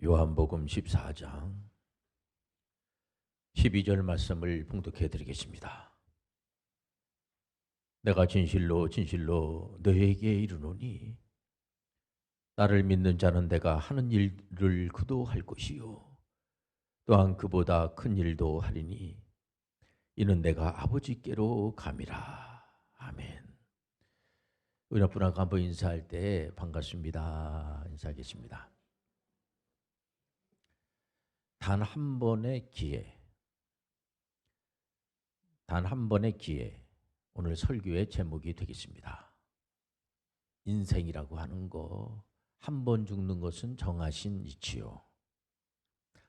요한복음 14장 12절 말씀을 봉독해 드리겠습니다. 내가 진실로 진실로 너에게 이르노니 나를 믿는 자는 내가 하는 일을 그도 할 것이요 또한 그보다 큰 일도 하리니 이는 내가 아버지께로 감이라. 아멘. 우리 앞분하고 한번 인사할 때 반갑습니다. 인사하겠습니다. 단 한 번의 기회, 단 한 번의 기회, 오늘 설교의 제목이 되겠습니다. 인생이라고 하는 거, 한 번 죽는 것은 정하신 이치요.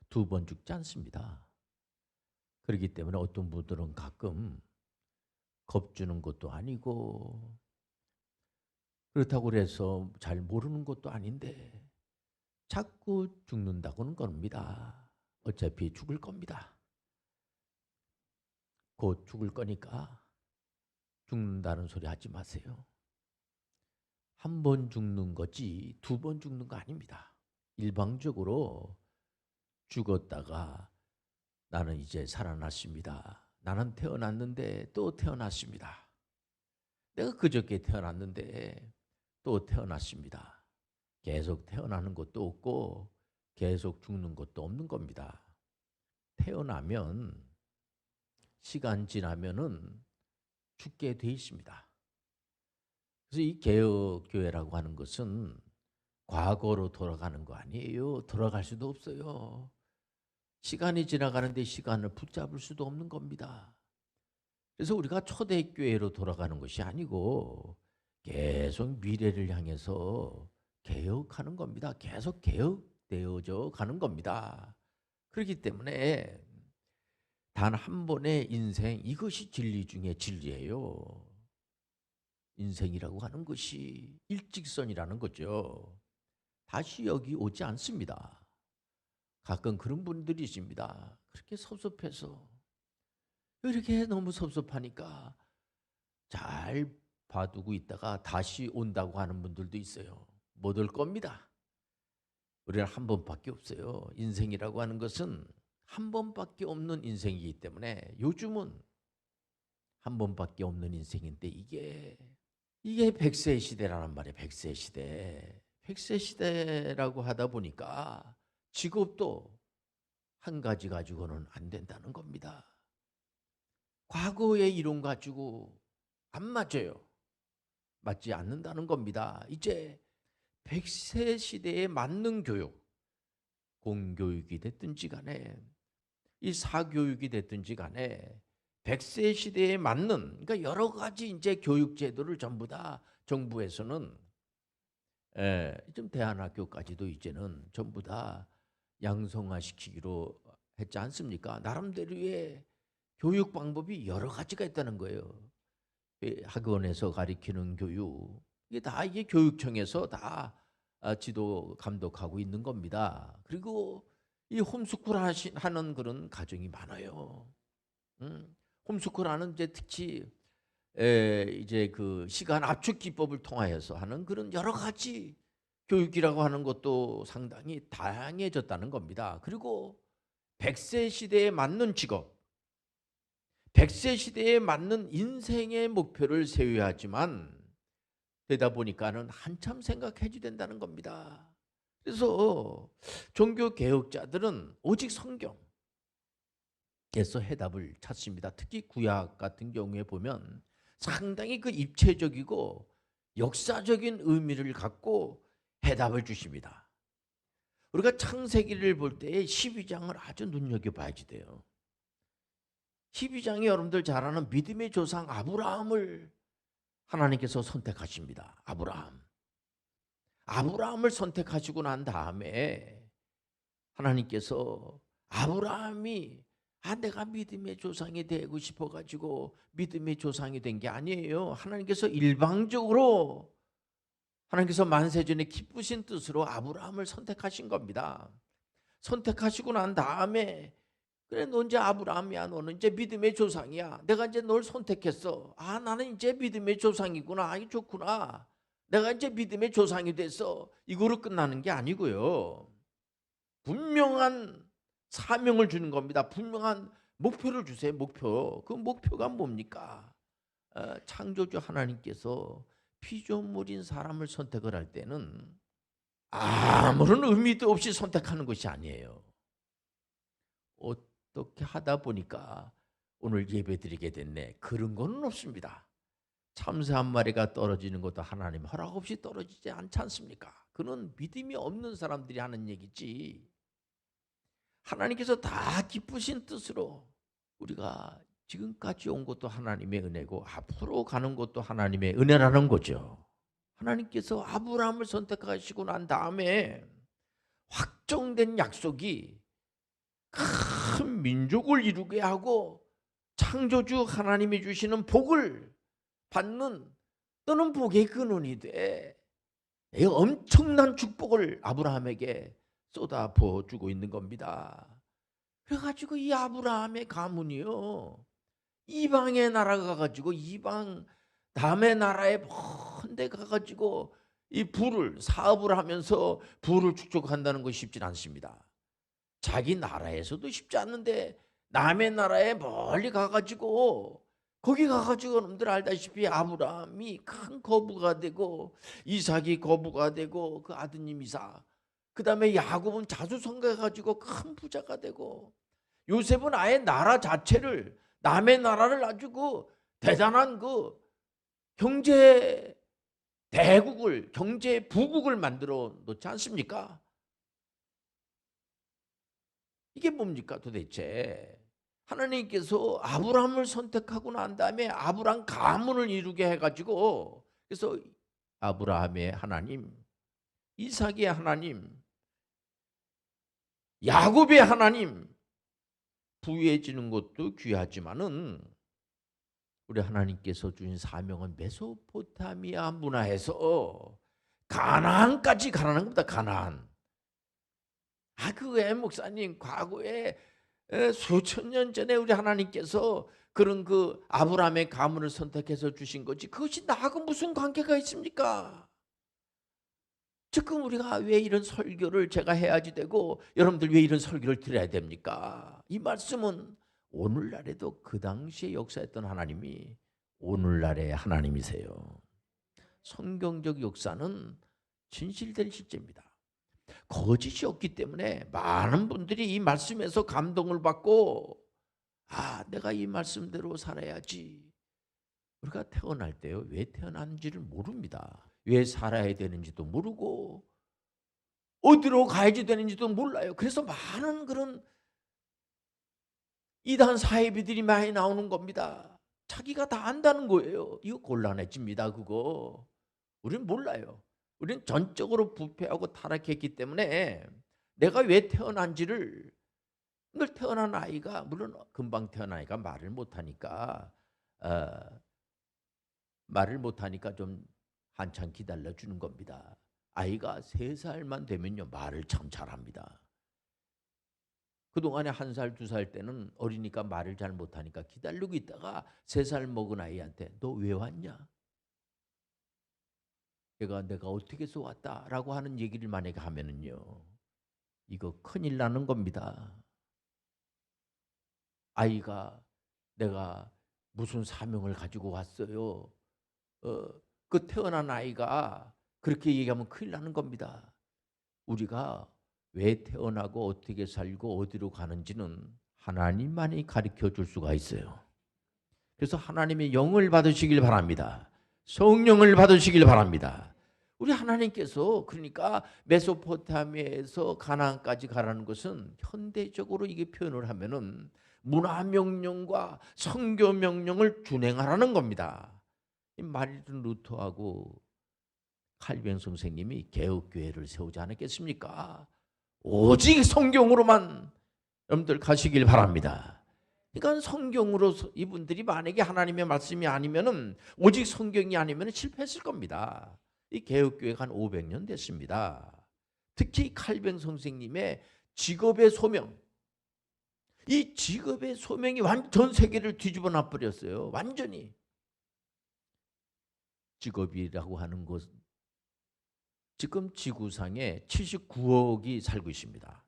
두 번 죽지 않습니다. 그렇기 때문에 어떤 분들은 가끔 겁주는 것도 아니고, 그렇다고 그래서 잘 모르는 것도 아닌데, 자꾸 죽는다고는 겁니다. 어차피 죽을 겁니다. 곧 죽을 거니까 죽는다는 소리 하지 마세요. 한 번 죽는 거지 두 번 죽는 거 아닙니다. 일방적으로 죽었다가 나는 이제 살아났습니다. 나는 태어났는데 또 태어났습니다. 내가 그저께 태어났는데 또 태어났습니다. 계속 태어나는 것도 없고 계속 죽는 것도 없는 겁니다. 태어나면 시간 지나면은 죽게 돼 있습니다. 그래서 이 개혁 교회라고 하는 것은 과거로 돌아가는 거 아니에요. 돌아갈 수도 없어요. 시간이 지나가는데 시간을 붙잡을 수도 없는 겁니다. 그래서 우리가 초대교회로 돌아가는 것이 아니고 계속 미래를 향해서 개혁하는 겁니다. 계속 개혁 되어져 가는 겁니다. 그렇기 때문에 단 한 번의 인생 이것이 진리 중에 진리예요. 인생이라고 하는 것이 일직선이라는 거죠. 다시 여기 오지 않습니다. 가끔 그런 분들이 있습니다. 그렇게 섭섭해서 이렇게 너무 섭섭하니까 잘 봐두고 있다가 다시 온다고 하는 분들도 있어요. 못 올 겁니다. 우리는 한 번밖에 없어요. 인생이라고 하는 것은 한 번밖에 없는 인생이기 때문에 요즘은 한 번밖에 없는 인생인데 이게 이게 백세 시대라는 말이에요. 백세 시대. 백세 시대라고 하다 보니까 직업도 한 가지 가지고는 안 된다는 겁니다. 과거의 이론 가지고 안 맞아요. 맞지 않는다는 겁니다. 이제 백세 시대에 맞는 교육, 공교육이 됐든지 간에 이 사교육이 됐든지 간에 백세 시대에 맞는 그러니까 여러 가지 이제 교육 제도를 전부 다 정부에서는 예, 좀 대안학교까지도 이제는 전부 다 양성화 시키기로 했지 않습니까? 나름대로의 교육 방법이 여러 가지가 있다는 거예요. 이 학원에서 가리키는 교육 이게 다 이게 교육청에서 다 아, 지도 감독하고 있는 겁니다. 그리고 이 홈스쿨 하는 그런 가정이 많아요. 음, 홈스쿨 하는 이제 특히 에, 이제 그 시간 압축 기법을 통하여서 하는 그런 여러 가지 교육이라고 하는 것도 상당히 다양해졌다는 겁니다. 그리고 100세 시대에 맞는 직업, 100세 시대에 맞는 인생의 목표를 세워야 하지만 되다 보니까는 한참 생각해야 된다는 겁니다. 그래서 종교 개혁자들은 오직 성경에서 해답을 찾습니다. 특히 구약 같은 경우에 보면 상당히 그 입체적이고 역사적인 의미를 갖고 해답을 주십니다. 우리가 창세기를 볼때 12장을 아주 눈여겨봐야지 돼요. 12장이 여러분들 잘 아는 믿음의 조상 아브라함을 하나님께서 선택하십니다. 아브라함. 아브라함을 선택하시고 난 다음에 하나님께서 아브라함이 아 내가 믿음의 조상이 되고 싶어 가지고 믿음의 조상이 된 게 아니에요. 하나님께서 일방적으로 하나님께서 만세전에 기쁘신 뜻으로 아브라함을 선택하신 겁니다. 선택하시고 난 다음에 그래 너 이제 아브라함이야 너는 이제 믿음의 조상이야 내가 이제 널 선택했어 아 나는 이제 믿음의 조상이구나 아이 좋구나 내가 이제 믿음의 조상이 됐어 이거로 끝나는 게 아니고요 분명한 사명을 주는 겁니다. 분명한 목표를 주세요. 목표. 그 목표가 뭡니까? 어, 창조주 하나님께서 피조물인 사람을 선택을 할 때는 아무런 의미도 없이 선택하는 것이 아니에요. 어떻게 하다 보니까 오늘 예배드리게 됐네. 그런 거는 없습니다. 참새 한 마리가 떨어지는 것도 하나님 허락 없이 떨어지지 않지 않습니까? 그는 믿음이 없는 사람들이 하는 얘기지. 하나님께서 다 기쁘신 뜻으로 우리가 지금까지 온 것도 하나님의 은혜고 앞으로 가는 것도 하나님의 은혜라는 거죠. 하나님께서 아브라함을 선택하시고 난 다음에 확정된 약속이 큰 민족을 이루게 하고 창조주 하나님이 주시는 복을 받는 또는 복의 근원이 돼. 이 엄청난 축복을 아브라함에게 쏟아 부어 주고 있는 겁니다. 그래가지고 이 아브라함의 가문이요 이방의 나라가 가지고 이방 남의 나라에 먼데 가가지고 이 부를 사업을 하면서 부를 축적한다는 것이 쉽지 않습니다. 자기 나라에서도 쉽지 않는데 남의 나라에 멀리 가가지고 거기 가가지고 여러분들 알다시피 아브라함이 큰 거부가 되고 이삭이 거부가 되고 그 아드님 이삭 그 다음에 야곱은 자수성가 가지고 큰 부자가 되고 요셉은 아예 나라 자체를 남의 나라를 아주 그 대단한 그 경제 대국을 경제 부국을 만들어 놓지 않습니까? 이게 뭡니까 도대체? 하나님께서 아브라함을 선택하고 난 다음에 아브라함 가문을 이루게 해가지고 그래서 아브라함의 하나님, 이삭의 하나님, 야곱의 하나님 부유해지는 것도 귀하지만은 우리 하나님께서 주신 사명은 메소포타미아 문화에서 가나안까지 가라는 겁니다. 가나안. 아, 그왜 목사님 과거에 수천 년 전에 우리 하나님께서 그런 그 아브라함의 가문을 선택해서 주신 거지 그것이 나하고 무슨 관계가 있습니까? 지금 우리가 왜 이런 설교를 제가 해야지 되고 여러분들 왜 이런 설교를 들어야 됩니까? 이 말씀은 오늘날에도 그 당시에 역사했던 하나님이 오늘날의 하나님이세요. 성경적 역사는 진실된 실제입니다. 거짓이 없기 때문에 많은 분들이 이 말씀에서 감동을 받고 아, 내가 이 말씀대로 살아야지. 우리가 태어날 때요. 왜 태어난지를 모릅니다. 왜 살아야 되는지도 모르고 어디로 가야지 되는지도 몰라요. 그래서 많은 그런 이단 사회비들이 많이 나오는 겁니다. 자기가 다 안다는 거예요. 이거 곤란해집니다. 그거. 우리는 몰라요. 우리는 전적으로 부패하고 타락했기 때문에 내가 왜 태어난지를 늘 태어난 아이가 물론 금방 태어난 아이가 말을 못하니까 어, 말을 못하니까 좀 한참 기다려 주는 겁니다. 아이가 세 살만 되면요 말을 참 잘합니다. 그 동안에 한 살, 두 살 때는 어리니까 말을 잘 못하니까 기다리고 있다가 세 살 먹은 아이한테 너 왜 왔냐? 얘가 내가 어떻게 해서 왔다라고 하는 얘기를 만약에 하면은요 이거 큰일 나는 겁니다. 아이가 내가 무슨 사명을 가지고 왔어요. 어, 그 태어난 아이가 그렇게 얘기하면 큰일 나는 겁니다. 우리가 왜 태어나고 어떻게 살고 어디로 가는지는 하나님만이 가르쳐 줄 수가 있어요. 그래서 하나님의 영을 받으시길 바랍니다. 성령을 받으시길 바랍니다. 우리 하나님께서 그러니까 메소포타미아에서 가나안까지 가라는 것은 현대적으로 이게 표현을 하면은 문화 명령과 성교 명령을 준행하라는 겁니다. 마르틴 루터하고 칼뱅 선생님이 개혁교회를 세우지 않았겠습니까? 오직 성경으로만 여러분들 가시길 바랍니다. 그러니까 성경으로 이분들이 만약에 하나님의 말씀이 아니면은 오직 성경이 아니면 실패했을 겁니다. 이 개혁교회가 한 500년 됐습니다. 특히 칼뱅 선생님의 직업의 소명, 이 직업의 소명이 완전 세계를 뒤집어 놔버렸어요. 완전히. 직업이라고 하는 것 지금 지구상에 79억이 살고 있습니다.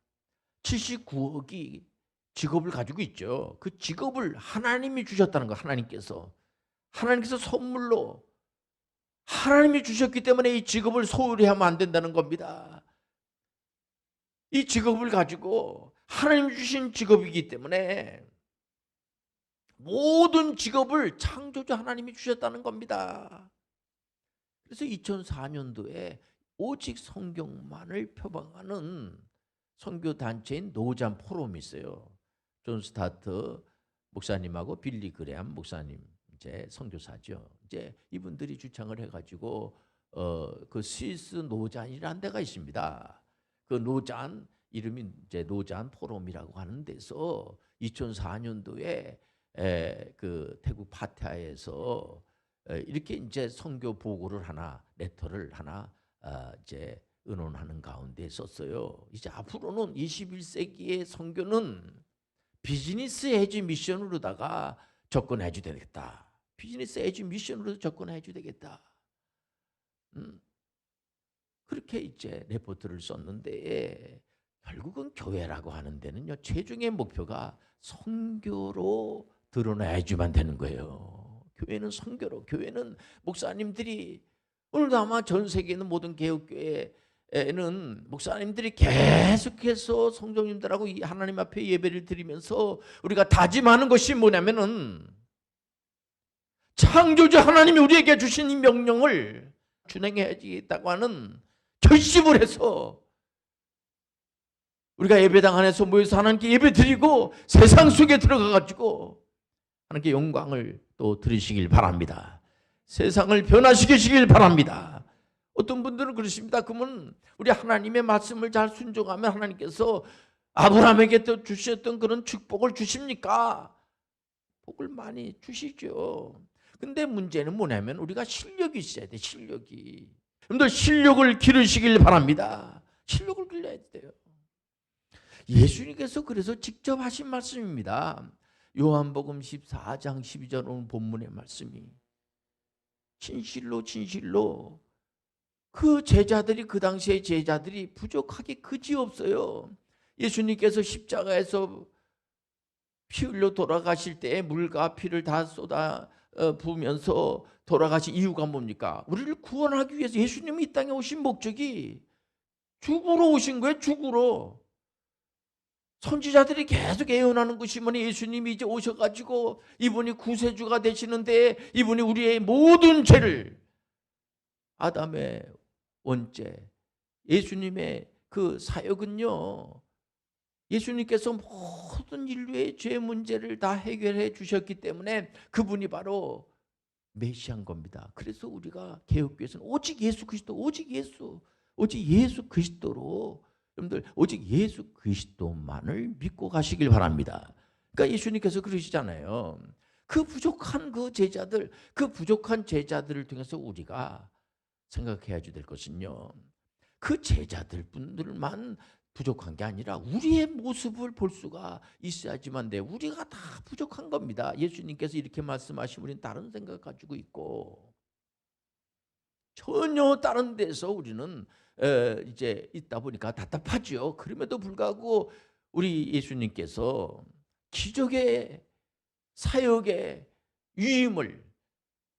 79억이 직업을 가지고 있죠. 그 직업을 하나님이 주셨다는 거 하나님께서 하나님께서 선물로 하나님이 주셨기 때문에 이 직업을 소홀히 하면 안 된다는 겁니다. 이 직업을 가지고 하나님 주신 직업이기 때문에 모든 직업을 창조주 하나님이 주셨다는 겁니다. 그래서 2004년도에 오직 성경만을 표방하는 선교 단체인 노잔 포럼이 있어요. 존 스타트 목사님하고 빌리 그레함 목사님 이제 선교사죠. 이제 이분들이 주창을 해가지고 어 그 스위스 노잔이라는 데가 있습니다. 그 노잔 이름이 이제 노잔 포럼이라고 하는 데서 2004년도에 에, 그 태국 파타야에서 에, 이렇게 이제 선교 보고를 하나 레터를 하나 아, 이제 의논하는 가운데 썼어요. 이제 앞으로는 21세기의 선교는 비즈니스 에지 미션으로다가 접근해 주 되겠다. 비즈니스 에지 미션으로 접근해 주 되겠다. 음, 그렇게 이제 레포트를 썼는데 결국은 교회라고 하는 데는요 최종의 목표가 선교로 드러나야지만 되는 거예요. 교회는 선교로, 교회는 목사님들이 오늘도 아마 전 세계 있는 모든 개혁교회 에는 목사님들이 계속해서 성도님들하고 이 하나님 앞에 예배를 드리면서 우리가 다짐하는 것이 뭐냐면은 창조주 하나님이 우리에게 주신 이 명령을 준행해야겠다고 하는 결심을 해서 우리가 예배당 안에서 모여서 하나님께 예배 드리고 세상 속에 들어가 가지고 하나님께 영광을 또 드리시길 바랍니다. 세상을 변화시키시길 바랍니다. 어떤 분들은 그러십니다. 그러면 우리 하나님의 말씀을 잘 순종하면 하나님께서 아브라함에게 또 주셨던 그런 축복을 주십니까? 복을 많이 주시죠. 근데 문제는 뭐냐면 우리가 실력이 있어야 돼. 실력이. 여러분들 실력을 기르시길 바랍니다. 실력을 길러야 돼요. 예수님께서 그래서 직접 하신 말씀입니다. 요한복음 14장 12절 오늘 본문의 말씀이 진실로 진실로 그 제자들이 그 당시의 제자들이 부족하기 그지없어요. 예수님께서 십자가에서 피 흘려 돌아가실 때 물과 피를 다 쏟아 어, 부으면서 돌아가신 이유가 뭡니까? 우리를 구원하기 위해서 예수님이 이 땅에 오신 목적이 죽으러 오신 거예요. 죽으러. 선지자들이 계속 예언하는 것이 뭐니 예수님이 이제 오셔가지고 이분이 구세주가 되시는데 이분이 우리의 모든 죄를 아담의 원죄 예수님의 그 사역은요 예수님께서 모든 인류의 죄 문제를 다 해결해 주셨기 때문에 그분이 바로 메시아인 겁니다. 그래서 우리가 개혁교회에서는 오직 예수 그리스도 오직 예수 오직 예수 그리스도로 여러분들 오직 예수 그리스도만을 믿고 가시길 바랍니다. 그러니까 예수님께서 그러시잖아요. 그 부족한 그 제자들, 그 부족한 제자들을 통해서 우리가 생각해야지 될 것은요. 그 제자들 분들만 부족한 게 아니라 우리의 모습을 볼 수가 있어야지만 돼. 우리가 다 부족한 겁니다. 예수님께서 이렇게 말씀하시면 우리는 다른 생각 가지고 있고 전혀 다른 데서 우리는 이제 있다 보니까 답답하죠. 그럼에도 불구하고 우리 예수님께서 기적의 사역의 유임을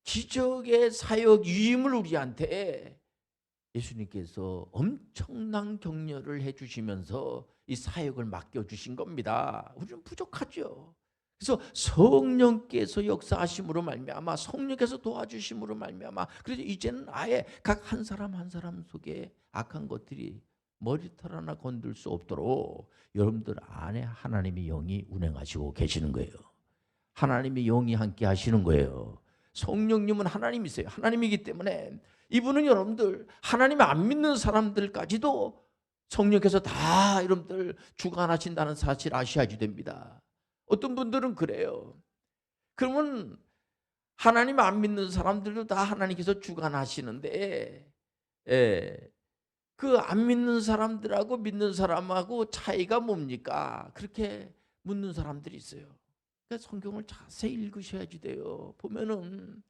기적의 사역 유임을 우리한테 예수님께서 엄청난 격려를 해주시면서 이 사역을 맡겨주신 겁니다. 우리는 부족하죠. 그래서 성령께서 역사하심으로 말미암아 성령께서 도와주심으로 말미암아 그래서 이제는 아예 각 한 사람 한 사람 속에 악한 것들이 머리털 하나 건들 수 없도록 여러분들 안에 하나님의 영이 운행하시고 계시는 거예요. 하나님의 영이 함께 하시는 거예요. 성령님은 하나님이세요. 하나님이기 때문에 이분은 여러분들 하나님 안 믿는 사람들까지도 성령께서 다 여러분들 주관하신다는 사실 아셔야지 됩니다. 어떤 분들은 그래요. 그러면 하나님 안 믿는 사람들도 다 하나님께서 주관하시는데 예, 그 안 믿는 사람들하고 믿는 사람하고 차이가 뭡니까? 그렇게 묻는 사람들이 있어요. 그러니까 성경을 자세히 읽으셔야지 돼요. 보면은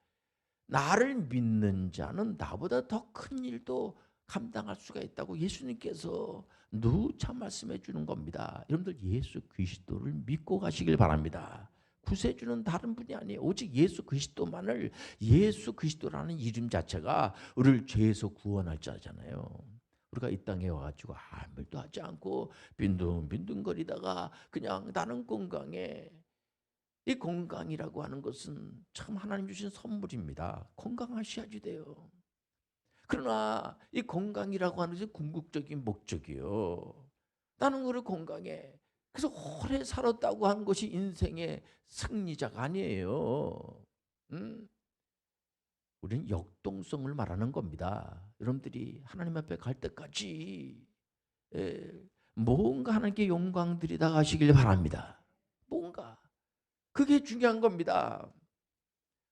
나를 믿는 자는 나보다 더 큰 일도 감당할 수가 있다고 예수님께서 누차 말씀해 주는 겁니다. 여러분들 예수 그리스도를 믿고 가시길 바랍니다. 구세주는 다른 분이 아니에요. 오직 예수 그리스도만을 예수 그리스도라는 이름 자체가 우리를 죄에서 구원할 자잖아요. 우리가 이 땅에 와가지고 아무 일도 하지 않고 빈둥빈둥거리다가 그냥 나는 건강해. 이 건강이라고 하는 것은 참 하나님 주신 선물입니다. 건강하셔야지 돼요. 그러나 이 건강이라고 하는 것이 궁극적인 목적이요. 나는 그래 건강해. 그래서 오래 살았다고 하는 것이 인생의 승리자가 아니에요. 음? 우리는 역동성을 말하는 겁니다. 여러분들이 하나님 앞에 갈 때까지 예, 뭔가 하나님께 영광 드리다 가시길 바랍니다. 그게 중요한 겁니다.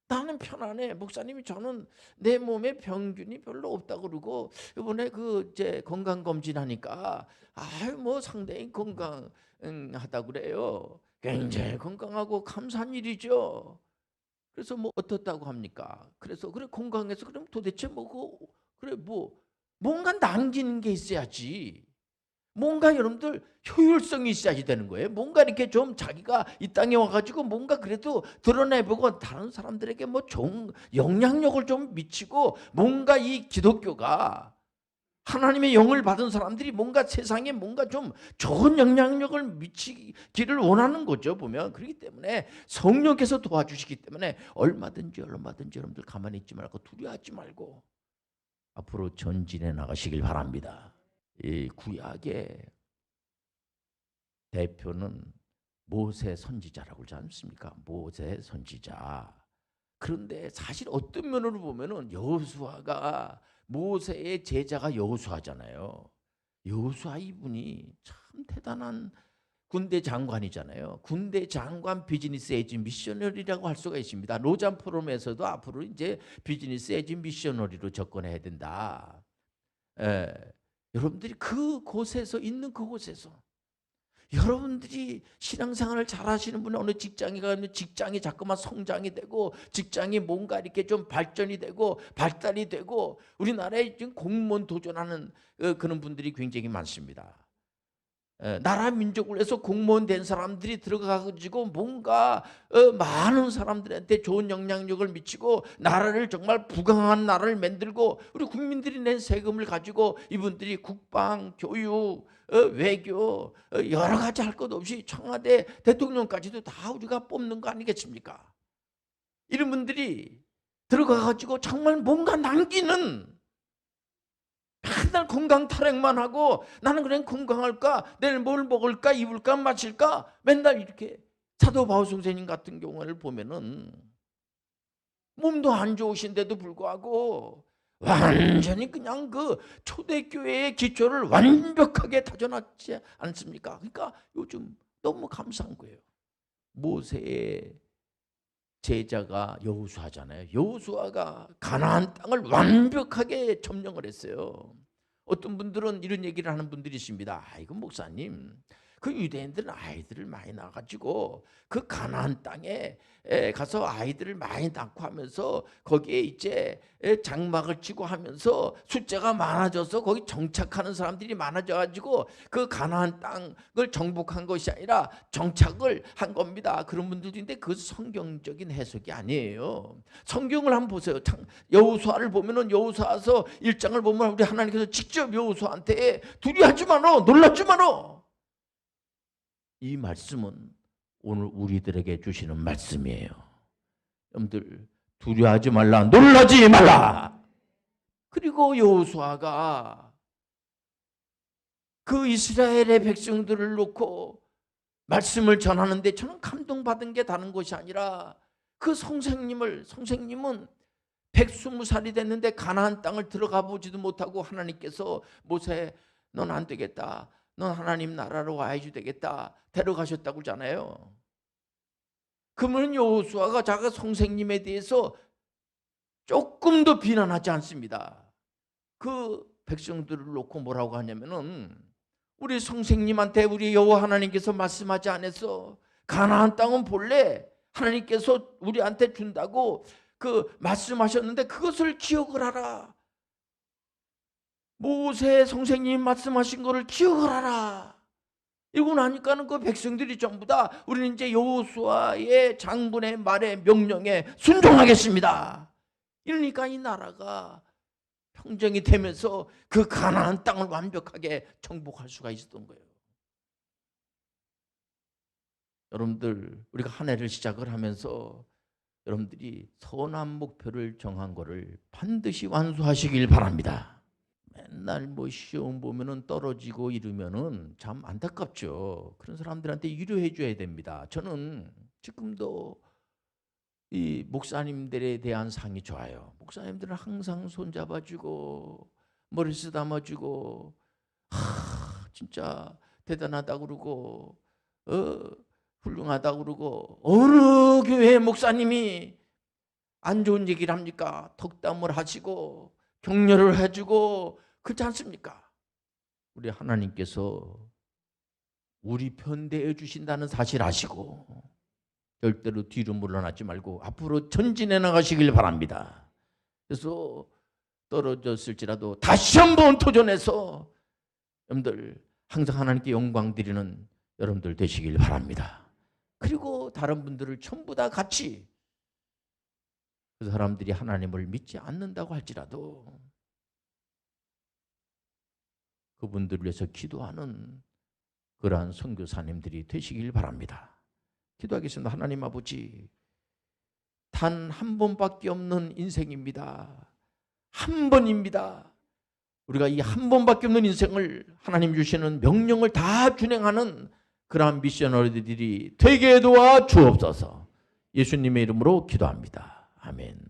나는 편안해. 목사님이 저는 내 몸에 병균이 별로 없다 그러고 이번에 그 이제 건강 검진하니까 아유 뭐 상당히 건강하다 그래요. 굉장히 건강하고 감사한 일이죠. 그래서 뭐 어떻다고 합니까? 그래서 그래 건강해서 그럼 도대체 뭐고 그래 뭐 뭔가 남기는 게 있어야지. 뭔가 여러분들 효율성이 있어야지 되는 거예요. 뭔가 이렇게 좀 자기가 이 땅에 와가지고 뭔가 그래도 드러내보고 다른 사람들에게 뭐 좋은 영향력을 좀 미치고 뭔가 이 기독교가 하나님의 영을 받은 사람들이 뭔가 세상에 뭔가 좀 좋은 영향력을 미치기를 원하는 거죠 보면 그렇기 때문에 성령께서 도와주시기 때문에 얼마든지 얼마든지 여러분들 가만히 있지 말고 두려워하지 말고 앞으로 전진해 나가시길 바랍니다. 이 구약의 대표는 모세 선지자라고 그러지 않습니까? 모세 선지자. 그런데 사실 어떤 면으로 보면은 여호수아가 모세의 제자가 여호수아잖아요. 여호수아 이분이 참 대단한 군대 장관이잖아요. 군대 장관 비즈니스 에이지 미셔너리라고 할 수가 있습니다. 로잔 포럼에서도 앞으로 이제 비즈니스 에이지 미셔너리로 접근해야 된다. 에, 여러분들이 그 곳에서 있는 그곳에서 여러분들이 신앙생활을 잘하시는 분은 어느 직장에 가면 직장이 자꾸만 성장이 되고 직장이 뭔가 이렇게 좀 발전이 되고 발달이 되고 우리나라에 지금 공무원 도전하는 어, 그런 분들이 굉장히 많습니다. 에, 나라 민족을 위해서 공무원 된 사람들이 들어가가지고 뭔가 어, 많은 사람들한테 좋은 영향력을 미치고 나라를 정말 부강한 나라를 만들고 우리 국민들이 낸 세금을 가지고 이분들이 국방, 교육, 어, 외교 어, 여러 가지 할 것 없이 청와대 대통령까지도 다 우리가 뽑는 거 아니겠습니까? 이런 분들이 들어가가지고 정말 뭔가 남기는 맨날 건강 타령만 하고 나는 그냥 건강할까 내일 뭘 먹을까 입을까 마실까 맨날 이렇게 사도 바울 선생님 같은 경우를 보면은 몸도 안 좋으신데도 불구하고 완전히 그냥 그 초대교회의 기초를 완벽하게 다져놨지 않습니까? 그러니까 요즘 너무 감사한 거예요. 모세의 제자가 여호수아잖아요. 여호수아가 가나안 땅을 완벽하게 점령을 했어요. 어떤 분들은 이런 얘기를 하는 분들이 있습니다. 아, 이거 목사님, 그 유대인들은 아이들을 많이 낳아가지고 그 가나안 땅에 에, 가서 아이들을 많이 낳고 하면서 거기에 이제 에, 장막을 치고 하면서 숫자가 많아져서 거기 정착하는 사람들이 많아져가지고 그 가나안 땅을 정복한 것이 아니라 정착을 한 겁니다. 그런 분들도 있는데 그 성경적인 해석이 아니에요. 성경을 한번 보세요. 참, 여호수아를 보면은 여호수아서 1장을 보면 우리 하나님께서 직접 여호수아한테 두려워하지 마라, 놀라지 마라. 이 말씀은 오늘 우리들에게 주시는 말씀이에요. 여러분들 두려워하지 말라, 놀라지 말라. 그리고 여호수아가 그 이스라엘의 백성들을 놓고 말씀을 전하는데 저는 감동받은 게 다른 것이 아니라 그 선생님을 선생님은 120살이 됐는데 가나안 땅을 들어가 보지도 못하고 하나님께서 모세 넌 안 되겠다. 넌 하나님 나라로 와야지 되겠다. 데려가셨다고 그러잖아요. 그러면 여호수아가 자가 선생님에 대해서 조금도 비난하지 않습니다. 그 백성들을 놓고 뭐라고 하냐면은 우리 선생님한테 우리 여호와 하나님께서 말씀하지 않았어. 가나안 땅은 본래 하나님께서 우리한테 준다고 그 말씀하셨는데 그것을 기억을 하라. 모세 선생님이 말씀하신 거를 기억을 하라. 이러고 나니까는 그 백성들이 전부 다 우리는 이제 여호수아의 장군의 말에 명령에 순종하겠습니다. 이러니까 이 나라가 평정이 되면서 그 가나안 땅을 완벽하게 정복할 수가 있었던 거예요. 여러분들 우리가 한 해를 시작을 하면서 여러분들이 선한 목표를 정한 거를 반드시 완수하시길 바랍니다. 맨날 뭐 시험 보면은 떨어지고 이러면은 참 안타깝죠. 그런 사람들한테 위로해 줘야 됩니다. 저는 지금도 이 목사님들에 대한 상이 좋아요. 목사님들은 항상 손 잡아주고 머리 쓰다마주고 하 진짜 대단하다 그러고 어 훌륭하다 그러고 어느 교회 목사님이 안 좋은 얘기를 합니까? 덕담을 하시고 격려를 해주고 그렇지 않습니까? 우리 하나님께서 우리 편대해 주신다는 사실 아시고 절대로 뒤로 물러나지 말고 앞으로 전진해 나가시길 바랍니다. 그래서 떨어졌을지라도 다시 한번 도전해서 여러분들 항상 하나님께 영광 드리는 여러분들 되시길 바랍니다. 그리고 다른 분들을 전부 다 같이 그 사람들이 하나님을 믿지 않는다고 할지라도 그분들을 위해서 기도하는 그러한 선교사님들이 되시길 바랍니다. 기도하겠습니다. 하나님 아버지, 단 한 번밖에 없는 인생입니다. 한 번입니다. 우리가 이 한 번밖에 없는 인생을 하나님 주시는 명령을 다 준행하는 그러한 미셔너리들이 되게 도와 주옵소서. 예수님의 이름으로 기도합니다. 아멘.